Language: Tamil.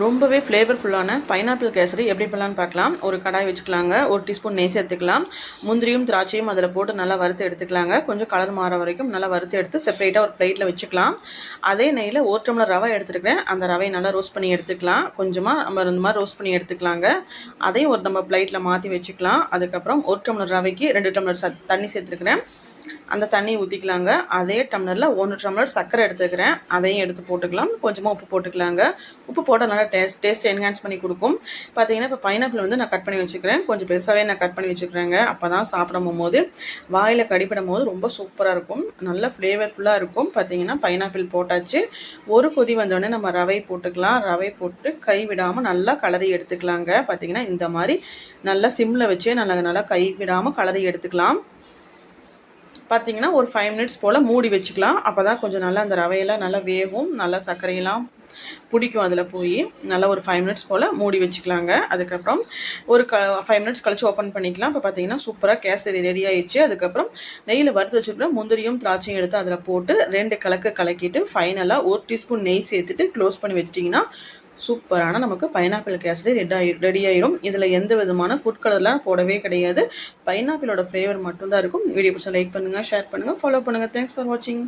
ரொம்பவே ஃப்ளேவர்ஃபுல்லான பைனாப்பிள் கேசரி எப்படி பண்ணலான்னு பார்க்கலாம். ஒரு கடாய் வச்சுக்கலாங்க. ஒரு டீஸ்பூன் நெய் சேர்த்துக்கலாம். முந்திரியும் திராட்சையும் அதில் போட்டு நல்லா வறுத்து எடுத்துக்கலாங்க. கொஞ்சம் கலர் மாற வரைக்கும் நல்லா வறுத்து எடுத்து செப்பரேட்டாக ஒரு பிளேட்டில் வச்சுக்கலாம். அதே நெய்யில் ஒரு டம்ளர் ரவை எடுத்துருக்கேன் அந்த ரவையை நல்லா ரோஸ்ட் பண்ணி எடுத்துக்கலாம். கொஞ்சமாக நம்ம இந்த மாதிரி ரோஸ்ட் பண்ணி எடுத்துக்கலாங்க. அதையும் ஒரு நம்ம பிளேட்டில் மாற்றி வச்சுக்கலாம். அதுக்கப்புறம் ஒரு டம்ளர் ரவைக்கு ரெண்டு டம்ளர் தண்ணி சேர்த்துருக்குறேன். அந்த தண்ணி ஊற்றிக்கலாங்க அதே டம்ளரில் ஒன்று டம்ளர் சர்க்கரை எடுத்துக்கிறேன். அதையும் எடுத்து போட்டுக்கலாம். கொஞ்சமாக உப்பு போட்டுக்கலாங்க. உப்பு போட்டால் நல்லா டேஸ்ட் டேஸ்ட் என்ஹான்ஸ் பண்ணி கொடுக்கும். பார்த்தீங்கன்னா இப்போ பைனாப்பிள் வந்து நான் கட் பண்ணி வச்சுக்கிறேன். கொஞ்சம் பெருசாகவே நான் கட் பண்ணி வச்சுக்கிறேங்க. அப்போ தான் சாப்பிடும் போது வாயில் கடிப்படும் போது ரொம்ப சூப்பராக இருக்கும். நல்ல ஃப்ளேவர்ஃபுல்லாக இருக்கும். பார்த்தீங்கன்னா பைனாப்பிள் போட்டாச்சு. ஒரு கொதி வந்தோடனே நம்ம ரவை போட்டுக்கலாம். ரவை போட்டு கை விடாமல் நல்லா கலரி எடுத்துக்கலாங்க. பார்த்தீங்கன்னா இந்த மாதிரி நல்லா சிம்மில் வச்சே நல்லா நல்லா கை விடாமல் கலரி எடுத்துக்கலாம். பார்த்தீங்கன்னா ஒரு ஃபைவ் மினிட்ஸ் போல் மூடி வச்சுக்கலாம். அப்போ தான் கொஞ்சம் நல்லா அந்த ரவையெல்லாம் நல்லா வேகும். நல்லா சர்க்கரையெல்லாம் பிடிக்கும் அதில் போய். நல்லா ஒரு ஃபைவ் மினிட்ஸ் போல் மூடி வச்சுக்கலாங்க. அதுக்கப்புறம் ஒரு க ஃபைவ் மினிட்ஸ் கழிச்சு ஓப்பன் பண்ணிக்கலாம். இப்போ பார்த்தீங்கன்னா சூப்பராக கேசரி ரெடி ஆயிடுச்சு. அதுக்கப்புறம் நெய்யில் வறுத்து வச்சுருக்கிற முந்திரியும் திராட்சையும் எடுத்து அதில் போட்டு ரெண்டு கலக்கு கலக்கிட்டு ஃபைனலாக ஒரு டீஸ்பூன் நெய் சேர்த்துட்டு க்ளோஸ் பண்ணி வச்சிட்டிங்கன்னா சூப்பரான நமக்கு பைனாப்பிள் கேசரி ரெட் ஆகி ரெடி ஆயிரும். இதில் எந்த விதமான ஃபுட் கலர்லாம் போடவே கிடையாது. பைனாப்பிளோட ஃப்ளேவர் மட்டும்தான் இருக்கும். வீடியோ பிடிச்சா லைக் பண்ணுங்கள் ஷேர் பண்ணுங்கள் ஃபாலோ பண்ணுங்கள் தேங்க்ஸ் ஃபார் வாட்சிங்